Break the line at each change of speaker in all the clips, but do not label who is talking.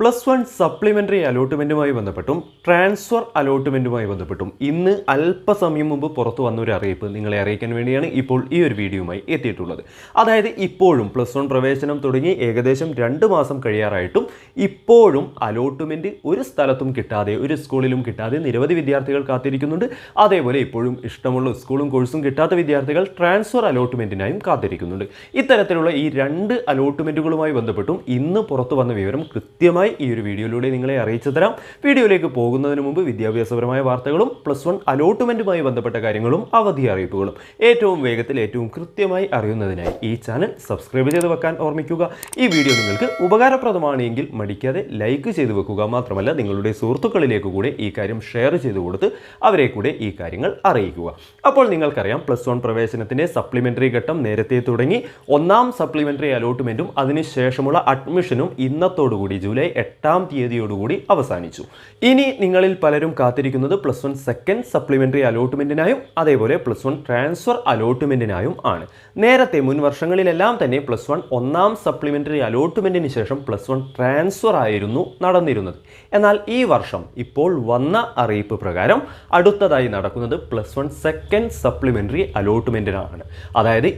Plus one supplementary അലോട്ട്മെന്റുമായി ബന്ധപ്പെട്ടും transfer അലോട്ട്മെന്റുമായി ബന്ധപ്പെട്ടും ഇന്ന് അല്പസമയം മുമ്പ് പുറത്തു വന്ന ഒരു അറിയിപ്പ് നിങ്ങളെ അറിയിക്കാൻ വേണ്ടിയാണ് ഇപ്പോൾ ഈ ഒരു വീഡിയോയുമായി എത്തിയിട്ടുള്ളത്. അതായത് ഇപ്പോഴും പ്ലസ് വൺ പ്രവേശനം തുടങ്ങി ഏകദേശം രണ്ട് മാസം കഴിയാറായിട്ടും ഇപ്പോഴും അലോട്ട്മെന്റ് ഒരു സ്ഥലത്തും കിട്ടാതെ ഒരു സ്കൂളിലും കിട്ടാതെ നിരവധി വിദ്യാർത്ഥികൾ കാത്തിരിക്കുന്നുണ്ട്. അതേപോലെ ഇപ്പോഴും ഇഷ്ടമുള്ള സ്കൂളും കോഴ്സും കിട്ടാത്ത വിദ്യാർത്ഥികൾ ട്രാൻസ്ഫർ അലോട്ട്മെന്റിനായും കാത്തിരിക്കുന്നുണ്ട്. ഇത്തരത്തിലുള്ള ഈ രണ്ട് അലോട്ട്മെന്റുകളുമായി ബന്ധപ്പെട്ടും ഇന്ന് പുറത്തു വന്ന വിവരം കൃത്യമായി ഈ ഒരു വീഡിയോയിലൂടെ നിങ്ങളെ അറിയിച്ചു തരാം. വീഡിയോയിലേക്ക് പോകുന്നതിന് മുമ്പ് വിദ്യാഭ്യാസപരമായ വാർത്തകളും പ്ലസ് വൺ അലോട്ട്മെന്റുമായി ബന്ധപ്പെട്ട കാര്യങ്ങളും അവധി അറിയിപ്പുകളും ഏറ്റവും വേഗത്തിൽ ഏറ്റവും കൃത്യമായി അറിയുന്നതിനായി ഈ ചാനൽ സബ്സ്ക്രൈബ് ചെയ്ത് വെക്കാൻ ഓർമ്മിക്കുക. ഈ വീഡിയോ നിങ്ങൾക്ക് ഉപകാരപ്രദമാണെങ്കിൽ മടിക്കാതെ ലൈക്ക് ചെയ്ത് വെക്കുക. മാത്രമല്ല നിങ്ങളുടെ സുഹൃത്തുക്കളിലേക്ക് കൂടെ ഈ കാര്യം ഷെയർ ചെയ്ത് കൊടുത്ത് അവരെ കൂടെ ഈ കാര്യങ്ങൾ അറിയിക്കുക. അപ്പോൾ നിങ്ങൾക്കറിയാം പ്ലസ് വൺ പ്രവേശനത്തിന്റെ സപ്ലിമെന്ററി ഘട്ടം നേരത്തെ തുടങ്ങി. ഒന്നാം സപ്ലിമെന്ററി അലോട്ട്മെന്റും അതിനുശേഷമുള്ള അഡ്മിഷനും ഇന്നത്തോടുകൂടി ജൂലൈ എട്ടാം തീയതിയോടുകൂടി അവസാനിച്ചു. ഇനി നിങ്ങളിൽ പലരും കാത്തിരിക്കുന്നത് പ്ലസ് വൺ സെക്കൻഡ് സപ്ലിമെന്ററി അലോട്ട്മെന്റിനായും അതേപോലെ പ്ലസ് വൺ ട്രാൻസ്ഫർ അലോട്ട്മെന്റിനായും ആണ്. നേരത്തെ മുൻ വർഷങ്ങളിലെല്ലാം തന്നെ പ്ലസ് വൺ ഒന്നാം സപ്ലിമെന്ററി അലോട്ട്മെന്റിന് ശേഷം പ്ലസ് വൺ ട്രാൻസ്ഫർ ആയിരുന്നു നടന്നിരുന്നത്. എന്നാൽ ഈ വർഷം ഇപ്പോൾ വന്ന അറിയിപ്പ് പ്രകാരം അടുത്തതായി നടക്കുന്നത് പ്ലസ് വൺ സെക്കൻഡ് സപ്ലിമെന്ററി അലോട്ട്മെന്റിനാണ് അതായത്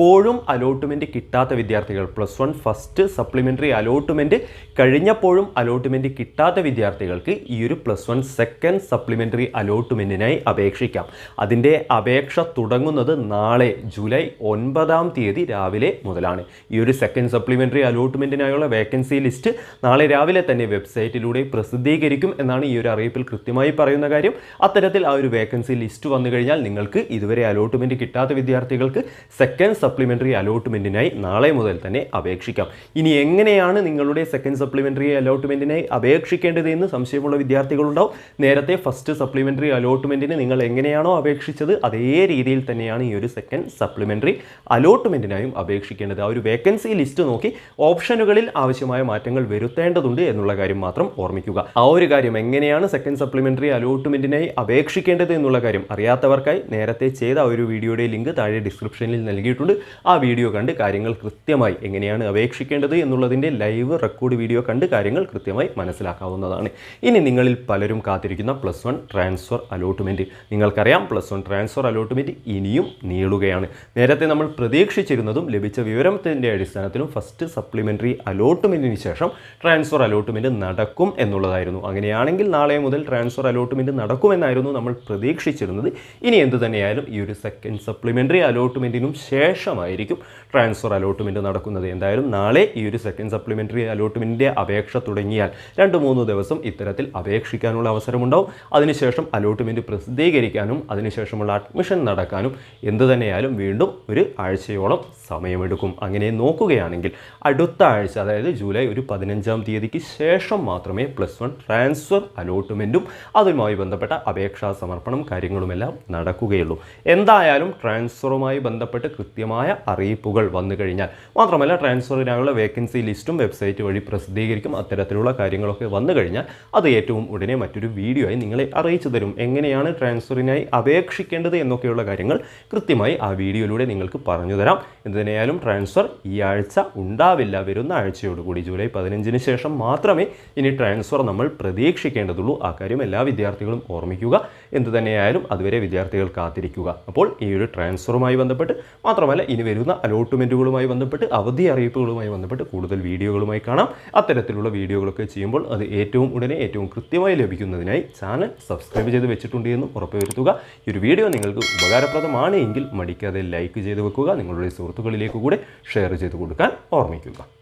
ഇപ്പോഴും അലോട്ട്മെന്റ് കിട്ടാത്ത വിദ്യാർത്ഥികൾ. Plus one first supplementary allotment കഴിഞ്ഞപ്പോഴും allotment കിട്ടാത്ത വിദ്യാർത്ഥികൾക്ക് ഈ ഒരു പ്ലസ് വൺ സെക്കൻഡ് സപ്ലിമെന്ററി അലോട്ട്മെന്റിനായി അപേക്ഷിക്കാം. അതിന്റെ അപേക്ഷ തുടങ്ങുന്നത് നാളെ ജൂലൈ ഒൻപതാം തീയതി രാവിലെ മുതലാണ്. ഈ ഒരു സെക്കൻഡ് സപ്ലിമെന്ററി അലോട്ട്മെന്റിനായുള്ള വേക്കൻസി ലിസ്റ്റ് നാളെ രാവിലെ തന്നെ വെബ്സൈറ്റിലൂടെ പ്രസിദ്ധീകരിക്കും എന്നാണ് ഈ ഒരു അറിയിപ്പിൽ കൃത്യമായി പറയുന്ന കാര്യം. അത്തരത്തിൽ ആ ഒരു വേക്കൻസി ലിസ്റ്റ് വന്നു കഴിഞ്ഞാൽ നിങ്ങൾക്ക് ഇതുവരെ അലോട്ട്മെന്റ് കിട്ടാത്ത വിദ്യാർത്ഥികൾക്ക് സെക്കൻഡ് സപ്ലിമെന്ററി അലോട്ട്മെന്റിനായി നാളെ മുതൽ തന്നെ അപേക്ഷിക്കാം. ഇനി എങ്ങനെയാണ് നിങ്ങളുടെ സെക്കൻഡ് സപ്ലിമെന്ററി അലോട്ട്മെന്റിനായി അപേക്ഷിക്കേണ്ടത് എന്ന് സംശയമുള്ള വിദ്യാർത്ഥികളുണ്ടാവും. നേരത്തെ ഫസ്റ്റ് സപ്ലിമെന്ററി അലോട്ട്മെന്റിന് നിങ്ങൾ എങ്ങനെയാണോ അപേക്ഷിച്ചത് അതേ രീതിയിൽ തന്നെയാണ് ഈ ഒരു സെക്കൻഡ് സപ്ലിമെന്ററി അലോട്ട്മെന്റിനായും അപേക്ഷിക്കേണ്ടത്. ആ ഒരു വേക്കൻസി ലിസ്റ്റ് നോക്കി ഓപ്ഷനുകളിൽ ആവശ്യമായ മാറ്റങ്ങൾ വരുത്തേണ്ടതുണ്ട് എന്നുള്ള കാര്യം മാത്രം ഓർമ്മിക്കുക. ആ ഒരു കാര്യം എങ്ങനെയാണ് സെക്കൻഡ് സപ്ലിമെന്ററി അലോട്ട്മെന്റിനായി അപേക്ഷിക്കേണ്ടത് എന്നുള്ള കാര്യം അറിയാത്തവർക്കായി നേരത്തെ ചെയ്ത ഒരു വീഡിയോയുടെ ലിങ്ക് താഴെ ഡിസ്ക്രിപ്ഷനിൽ നൽകിയിട്ടുണ്ട്. ആ വീഡിയോ കണ്ട് കാര്യങ്ങൾ കൃത്യമായി എങ്ങനെയാണ് അപേക്ഷിക്കേണ്ടത് എന്നുള്ളതിന്റെ ലൈവ് റെക്കോർഡ് വീഡിയോ കണ്ട് കാര്യങ്ങൾ കൃത്യമായി മനസ്സിലാക്കാവുന്നതാണ്. ഇനി നിങ്ങളിൽ പലരും കാത്തിരിക്കുന്ന പ്ലസ് വൺ ട്രാൻസ്ഫർ അലോട്ട്മെന്റ്. നിങ്ങൾക്കറിയാം പ്ലസ് വൺ ട്രാൻസ്ഫർ അലോട്ട്മെന്റ് ഇനിയും നീളുകയാണ്. നേരത്തെ നമ്മൾ പ്രതീക്ഷിച്ചിരുന്നതും ലഭിച്ച വിവരത്തിന്റെ അടിസ്ഥാനത്തിലും ഫസ്റ്റ് സപ്ലിമെന്ററി അലോട്ട്മെന്റിന് ശേഷം ട്രാൻസ്ഫർ അലോട്ട്മെന്റ് നടക്കും എന്നുള്ളതായിരുന്നു. അങ്ങനെയാണെങ്കിൽ നാളെ മുതൽ ട്രാൻസ്ഫർ അലോട്ട്മെന്റ് നടക്കുമെന്നായിരുന്നു നമ്മൾ പ്രതീക്ഷിച്ചിരുന്നത്. ഇനി എന്തു തന്നെയായാലും ഈ ഒരു സെക്കൻഡ് സപ്ലിമെന്ററി അലോട്ട്മെന്റിനും ശേഷമായിരിക്കും ട്രാൻസ്ഫർ അലോട്ട്മെന്റ് നടക്കുന്നത്. എന്തായാലും നാളെ ഈ ഒരു സെക്കൻഡ് സപ്ലിമെന്ററി അലോട്ട്മെന്റിന്റെ അപേക്ഷ തുടങ്ങിയാൽ രണ്ട് മൂന്ന് ദിവസം ഇത്തരത്തിൽ അപേക്ഷിക്കാനുള്ള അവസരമുണ്ടാവും. അതിനുശേഷം അലോട്ട്മെന്റ് പ്രസിദ്ധീകരിക്കാനും അതിനുശേഷമുള്ള അഡ്മിഷൻ നടക്കാനും എന്ത് തന്നെയായാലും വീണ്ടും ഒരു ആഴ്ചയോളം സമയമെടുക്കും. അങ്ങനെ നോക്കുകയാണെങ്കിൽ അടുത്ത ആഴ്ച അതായത് ജൂലൈ ഒരു പതിനഞ്ചാം തീയതിക്ക് ശേഷം മാത്രമേ പ്ലസ് വൺ ട്രാൻസ്ഫർ അലോട്ട്മെന്റും അതുമായി ബന്ധപ്പെട്ട അപേക്ഷാ സമർപ്പണം കാര്യങ്ങളുമെല്ലാം നടക്കുകയുള്ളൂ. എന്തായാലും ട്രാൻസ്ഫറുമായി ബന്ധപ്പെട്ട് കൃത്യമായ അറിയിപ്പുകൾ വന്നു കഴിഞ്ഞാൽ മാത്രമല്ല ട്രാൻസ്ഫറിനായുള്ള വേക്കൻസി ലിസ്റ്റും വെബ്സൈറ്റ് വഴി പ്രസിദ്ധീകരിക്കും. അത്തരത്തിലുള്ള കാര്യങ്ങളൊക്കെ വന്നു കഴിഞ്ഞാൽ അത് ഏറ്റവും ഉടനെ മറ്റൊരു വീഡിയോ ആയി നിങ്ങളെ അറിയിച്ചു തരും. എങ്ങനെയാണ് ട്രാൻസ്ഫറിനായി അപേക്ഷിക്കേണ്ടത് എന്നൊക്കെയുള്ള കാര്യങ്ങൾ കൃത്യമായി ആ വീഡിയോയിലൂടെ നിങ്ങൾക്ക് പറഞ്ഞു തരാം. എന്തിനായാലും ട്രാൻസ്ഫർ ഈ ആഴ്ച ഉണ്ടാവില്ല. വരുന്ന ആഴ്ചയോടുകൂടി ജൂലൈ പതിനഞ്ചിന് ശേഷം മാത്രമേ ഇനി ട്രാൻസ്ഫർ നമ്മൾ പ്രതീക്ഷിക്കേണ്ടതുള്ളൂ. ആ കാര്യം എല്ലാ വിദ്യാർത്ഥികളും ഓർമ്മിക്കുക. എന്തു തന്നെയായാലും അതുവരെ വിദ്യാർത്ഥികൾ കാത്തിരിക്കുക. അപ്പോൾ ഈ ഒരു ട്രാൻസ്ഫറുമായി ബന്ധപ്പെട്ട് മാത്രമല്ല ഇനി വരുന്ന അലോട്ട്മെന്റുകളുമായി ബന്ധപ്പെട്ട് അവധി അറിയിപ്പുകളുമായി ബന്ധപ്പെട്ട് കൂടുതൽ വീഡിയോകളുമായി കാണാം. അത്തരത്തിലുള്ള വീഡിയോകളൊക്കെ ചെയ്യുമ്പോൾ അത് ഏറ്റവും ഉടനെ ഏറ്റവും കൃത്യമായി ലഭിക്കുന്നതിനായി ചാനൽ സബ്സ്ക്രൈബ് ചെയ്ത് വെച്ചിട്ടുണ്ട് എന്നും ഉറപ്പുവരുത്തുക. ഈ ഒരു വീഡിയോ നിങ്ങൾക്ക് ഉപകാരപ്രദമാണ് എങ്കിൽ മടിക്കാതെ ലൈക്ക് ചെയ്ത് വെക്കുക നിങ്ങളുടെ സുഹൃത്തുക്കളിലേക്ക് കൂടെ ഷെയർ ചെയ്ത് കൊടുക്കാൻ ഓർമ്മിക്കുക.